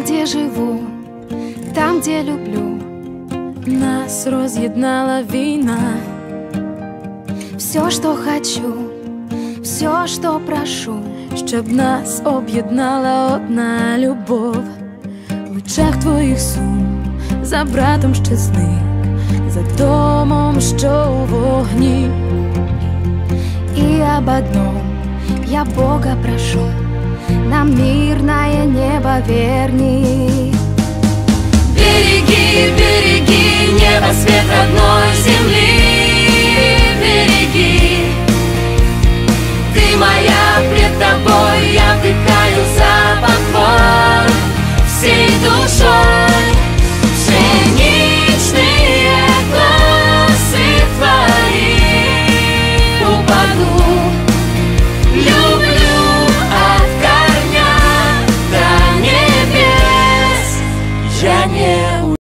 Там, где живу, там, где люблю, нас роз'єднала війна. все, что хочу, все, что прошу, щоб нас об'єднала одна любов, в очах твоїх сум, за братом що зник, за домом, що у вогні. и об одном я Бога прошу, нам мирное поверни. Береги, береги небо, свет родной земли, береги. Ты моя, пред тобой я вдыхаю запах твой всей душой. Daniel.